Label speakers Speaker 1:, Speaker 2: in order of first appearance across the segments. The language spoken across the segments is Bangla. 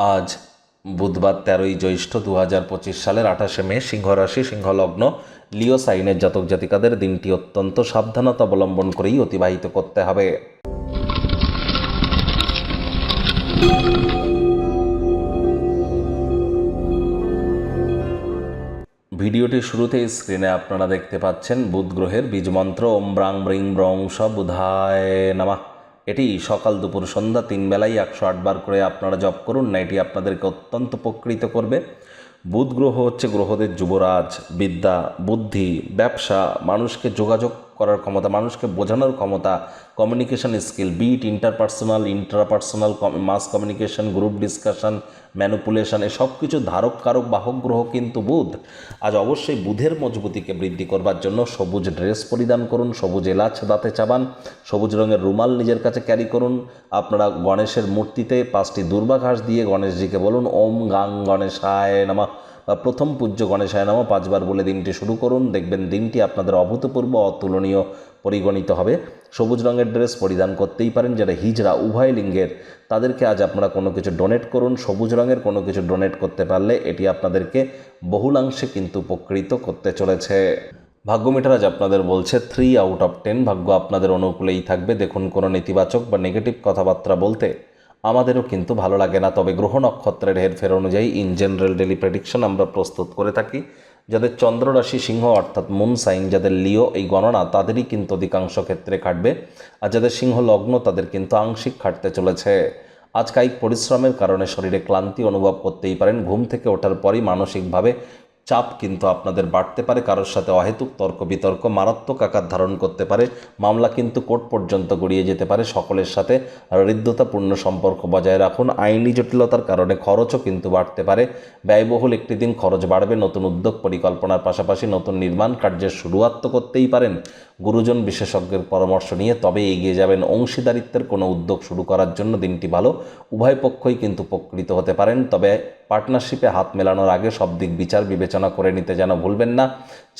Speaker 1: আজ বুধবার তেরোই জ্যৈষ্ঠ দু হাজার পঁচিশ সালের আঠাশে মে সিংহ রাশি সিংহ লগ্ন লিও সাইনের জাতক জাতিকাদের দিনটি অত্যন্ত সাবধানতা অবলম্বন করেই অতিবাহিত করতে হবে। ভিডিওটির শুরুতেই স্ক্রিনে আপনারা দেখতে পাচ্ছেন বুধ গ্রহের বীজমন্ত্র, ওম ব্রাং ব্রিং ব্রং স বুধায় নামা। এটি সকাল দুপুর সন্ধ্যা তিন বেলায় একশো আটবার করে আপনারা জপ করুন। না, এটি আপনাদেরকে অত্যন্ত উপকৃত করবে। বুধ গ্রহ হচ্ছে গ্রহদের যুবরাজ, বিদ্যা, বুদ্ধি, ব্যবসা, মানুষকে যোগাযোগ করার ক্ষমতা, মানুষকে বোঝানোর ক্ষমতা communication skill bit interpersonal intrapersonal mass communication group discussion manipulation এসব কিছু ধারক, কারক, বাহক, গ্রহ কিন্তু বুধ। আজ অবশ্যই বুধের মজবুতিকে বৃদ্ধি করবার জন্য সবুজ ড্রেস পরিধান করুন, সবুজ এলাচ দাঁতে চাবান, সবুজ রঙের রুমাল নিজের কাছে ক্যারি করুন। আপনারা গণেশের মূর্তিতে পাঁচটি দুর্বা ঘাস দিয়ে গণেশজিকে বলুন, ওম গাং গণেশায় নামা। বা প্রথম পূজ্য গণেশায় নামা পাঁচবার বলে দিনটি শুরু করুন। দেখবেন দিনটি আপনাদের অভূতপূর্ব, অতুলনীয়, পরিগণিত হবে। সবুজ রঙের ড্রেস পরিধান করতেই পারেন যারা হিজড়া উভয় লিঙ্গের। তাদেরকে আজ আপনারা কোনো কিছু ডোনেট করুন। সবুজ রঙের কোনো কিছু ডোনেট করতে পারলে এটি আপনাদেরকে বহুলাংশে কিন্তু উপকৃত করতে চলেছে। ভাগ্য মিটার আজ আপনাদের বলছে থ্রি আউট অফ টেন ভাগ্য আপনাদের অনুকূলেই থাকবে। দেখুন কোনো নেতিবাচক বা নেগেটিভ কথাবার্তা বলতে আমাদেরও কিন্তু ভালো লাগে না, তবে গ্রহ নক্ষত্রের হেরফের অনুযায়ী ইন জেনারেল ডেলি প্রেডিকশন আমরা প্রস্তুত করে থাকি। যাদের চন্দ্ররাশি সিংহ অর্থাৎ মুন সাইন যাদের লিও এই গণনা, তাদেরই কিন্তু অধিকাংশ ক্ষেত্রে খাটবে। আর যাদের সিংহ লগ্ন, তাদের কিন্তু আংশিক খাটতে চলেছে। আজ কায়িক পরিশ্রমের কারণে শরীরে ক্লান্তি অনুভব করতেই পারেন। ঘুম থেকে ওঠার পরই মানসিকভাবে চাপ কিন্তু আপনাদের বাড়তে পারে, কারোর সাথে অহেতুক তর্ক, বিতর্ক, মারাত্মক আকার ধারণ করতে পারে, মামলা কিন্তু কোর্ট পর্যন্ত গড়িয়ে যেতে পারে, সকলের সাথে হৃদ্যতাপূর্ণ সম্পর্ক বজায় রাখুন, আইনি জটিলতার কারণে খরচও কিন্তু বাড়তে পারে, ব্যয়বহুল একটি দিন খরচ বাড়বে, নতুন উদ্যোগ, পরিকল্পনার পাশাপাশি নতুন নির্মাণ কার্যের শুরুয়াত করতেই পারেন গুরুজন বিশেষজ্ঞের পরামর্শ নিয়ে তবে এগিয়ে যাবেন অংশীদারিত্বের কোনো উদ্যোগ শুরু করার জন্য দিনটি ভালো। উভয় পক্ষই কিন্তু উপকৃত হতে পারেন, তবে পার্টনারশিপে হাত মেলানোর আগে সব দিক বিচার, বিবেচনা করে নিতে যেন ভুলবেন না।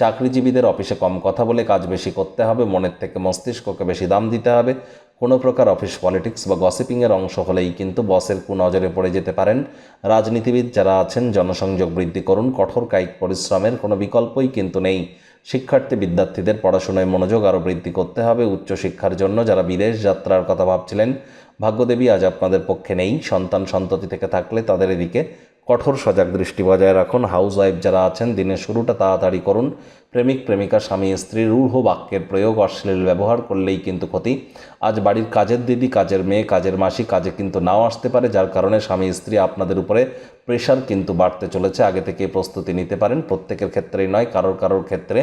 Speaker 1: চাকরিজীবীদের অফিসে কম কথা বলে কাজ বেশি করতে হবে, মনের থেকে মস্তিষ্ককে বেশি দাম দিতে হবে। কোনো প্রকার অফিস পলিটিক্স বা গসিপিংয়ের অংশ হলেই কিন্তু বসের কুনজরে পড়ে যেতে পারেন। রাজনীতিবিদ যারা আছেন, জনসংযোগ বৃদ্ধি করুন, কঠোর কায়িক পরিশ্রমের কোনো বিকল্পই কিন্তু নেই। শিক্ষার্থী বিদ্যার্থীদের পড়াশোনায় মনোযোগ আরও বৃদ্ধি করতে হবে। উচ্চশিক্ষার জন্য যারা বিদেশ যাত্রার কথা ভাবছিলেন, ভাগ্যদেবী আজ আপনাদের পক্ষে নেই। সন্তান সন্ততি থেকে থাকলে তাদের এদিকে কঠোর সজাগ দৃষ্টি বজায় রাখুন। হাউস ওয়াইফ যারা আছেন, দিনের শুরুটা তাড়াতাড়ি করুন। প্রেমিক, প্রেমিকা, স্বামী, স্ত্রী, রূঢ় বাক্যের প্রয়োগ, অশ্লীল ব্যবহার করলেই কিন্তু ক্ষতি। আজ বাড়ির কাজের দিদি, কাজের মেয়ে, কাজের মাসি কাজে কিন্তু নাও আসতে পারে, যার কারণে স্বামী, স্ত্রী আপনাদের উপরে প্রেশার কিন্তু বাড়তে চলেছে। আগে থেকে প্রস্তুতি নিতে পারেন। প্রত্যেকের ক্ষেত্রেই নয়, কারোর কারোর ক্ষেত্রে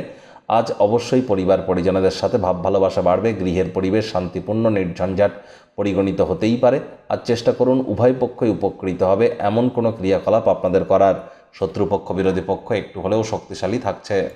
Speaker 1: আজ অবশ্যই পরিবার পরিজনদের সাথে ভাব ভালোবাসা বাড়বে, গৃহের পরিবেশ শান্তিপূর্ণ, নির্ঝঞ্ঝাট পরিগণিত হতেই পারে। আর চেষ্টা করুন, উভয় পক্ষই উপকৃত হবে। এমন কোনো ক্রিয়াকলাপ আপনাদের করার। শত্রুপক্ষ, বিরোধী পক্ষ একটু হলেও শক্তিশালী থাকছে।